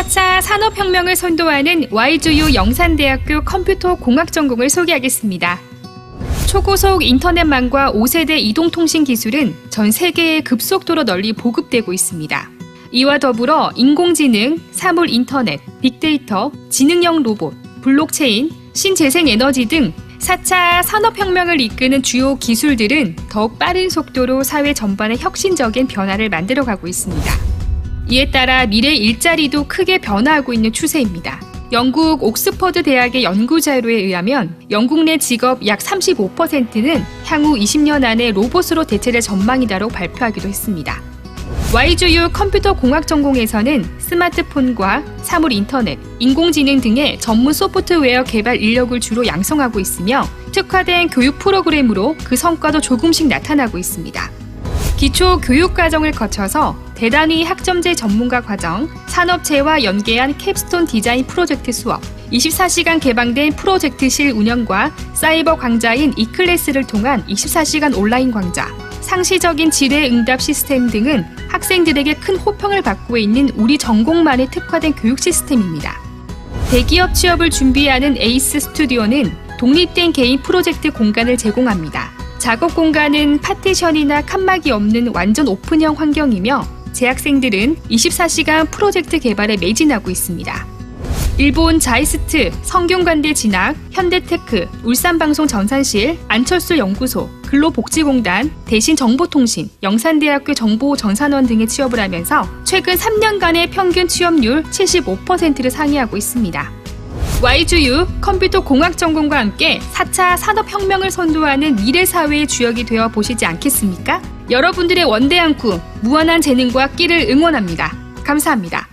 4차 산업혁명을 선도하는 YGU 영산대학교 컴퓨터 공학 전공을 소개하겠습니다. 초고속 인터넷망과 5세대 이동통신 기술은 전 세계에 급속도로 널리 보급되고 있습니다. 이와 더불어 인공지능, 사물 인터넷, 빅데이터, 지능형 로봇, 블록체인, 신재생 에너지 등 4차 산업혁명을 이끄는 주요 기술들은 더욱 빠른 속도로 사회 전반의 혁신적인 변화를 만들어가고 있습니다. 이에 따라 미래 일자리도 크게 변화하고 있는 추세입니다. 영국 옥스퍼드 대학의 연구 자료에 의하면 영국 내 직업 약 35%는 향후 20년 안에 로봇으로 대체될 전망이다라고 발표하기도 했습니다. YGU 컴퓨터 공학 전공에서는 스마트폰과 사물 인터넷, 인공지능 등의 전문 소프트웨어 개발 인력을 주로 양성하고 있으며 특화된 교육 프로그램으로 그 성과도 조금씩 나타나고 있습니다. 기초 교육 과정을 거쳐서 대단위 학점제 전문가 과정, 산업체와 연계한 캡스톤 디자인 프로젝트 수업, 24시간 개방된 프로젝트실 운영과 사이버 강좌인 이클래스를 통한 24시간 온라인 강좌, 상시적인 지뢰 응답 시스템 등은 학생들에게 큰 호평을 받고 있는 우리 전공만의 특화된 교육 시스템입니다. 대기업 취업을 준비하는 에이스 스튜디오는 독립된 개인 프로젝트 공간을 제공합니다. 작업 공간은 파티션이나 칸막이 없는 완전 오픈형 환경이며 재학생들은 24시간 프로젝트 개발에 매진하고 있습니다. 일본 자이스트, 성균관대 진학, 현대테크, 울산방송 전산실, 안철수 연구소, 근로복지공단, 대신정보통신, 영산대학교 정보전산원 등에 취업을 하면서 최근 3년간의 평균 취업률 75%를 상회하고 있습니다. YGU 컴퓨터 공학 전공과 함께 4차 산업혁명을 선도하는 미래 사회의 주역이 되어 보시지 않겠습니까? 여러분들의 원대한 꿈, 무한한 재능과 끼를 응원합니다. 감사합니다.